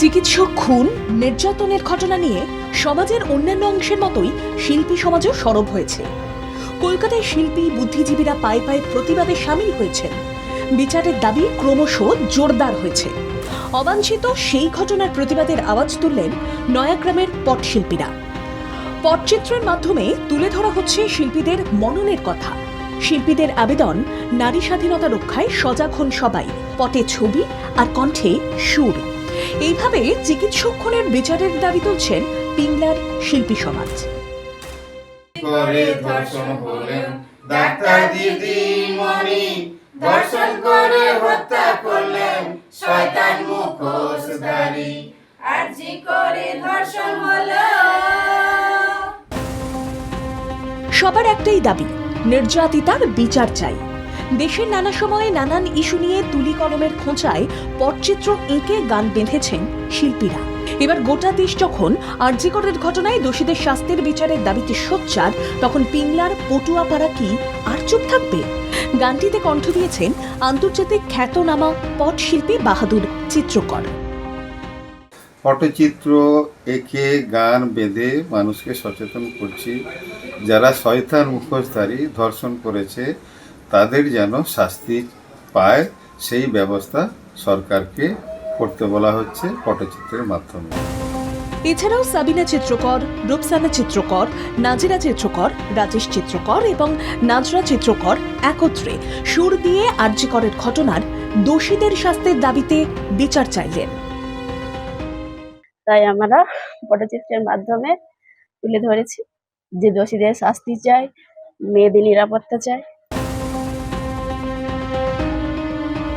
চিকিৎসক খুন, নির্যাতনের ঘটনা নিয়ে সমাজের অন্যান্য অংশের মতোই শিল্পী সমাজও সরব হয়েছে। কলকাতায় শিল্পী, বুদ্ধিজীবীরা পায়ে পায়ে প্রতিবাদে সামিল হয়েছেন। বিচারের দাবি ক্রমশ জোরদার হয়েছে। অবাঞ্ছিত সেই ঘটনার প্রতিবাদের আওয়াজ তুললেন নয়াগ্রামের পটশিল্পীরা পটচিত্রের মাধ্যমে তুলে ধরা হচ্ছে শিল্পীদের মননের কথা। শিল্পীদের আবেদন, নারী স্বাধীনতা রক্ষায় সজাগ হন সবাই। পটে ছবি আর কণ্ঠে সুর। এইভাবে চিকিৎসক খুনের বিচারের দাবি তুলছেন পিংলার শিল্পী সমাজ। করে ধর্ষণ হলেন ডাক্তার দিদি ধর্ষণ করে হত্যা করলেন শয়তান মুখোশধারী। আরজি করে ধর্ষণ হলো। সবার একটাই দাবি নির্যাতিতার বিচার চাই। দেশের নানা সময়ে নানান ইস্যু নিয়ে তুলি কলমের খোঁচায় পটচিত্র এঁকে গান বেঁধেছেন শিল্পীরা। এবার গোটা দেশ যখন আরজিকরের ঘটনায় দোষীদের শাস্তির বিচারের দাবিতে সোচ্চার, তখন পিংলার পটুয়াপাড়া কি আর চুপ থাকবে? গানটিতে কণ্ঠ দিয়েছেন আন্তর্জাতিক খ্যাতনামা পটশিল্পী বাহাদুর চিত্রকর। পটচিত্র একে গান বেঁধে মানুষকে সচেতন করছি। যারা শয়তান মুখোশধারী ধর্ষণ করেছে তাদের যেন শাস্তি পায় সেই ব্যবস্থা সরকারকে করতে বলা হচ্ছে পটচিত্রের মাধ্যমে। এছাড়াও সাবিনা চিত্রকর রূপসানা চিত্রকর নাজিরা চিত্রকর রাজেশ চিত্রকর এবং নাজরা চিত্রকর একত্রে সুর দিয়ে আর্যিকরের ঘটনার দোষীদের শাস্তির দাবিতে বিচার চাইলেন। তাই আমরা পটচিত্রের মাধ্যমে তুলে ধরেছি যে দোষীদের শাস্তি চাই মেয়েদের নিরাপত্তা চাই।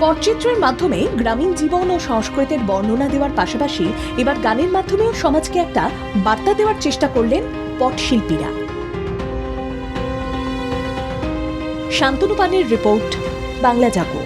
পটচিত্রের মাধ্যমে গ্রামীণ জীবন ও সংস্কৃতির বর্ণনা দেওয়ার পাশাপাশি এবার গানের মাধ্যমেও সমাজকে একটা বার্তা দেওয়ার চেষ্টা করলেন পটশিল্পীরা। শান্তনু পানের রিপোর্ট, বাংলা জাগো।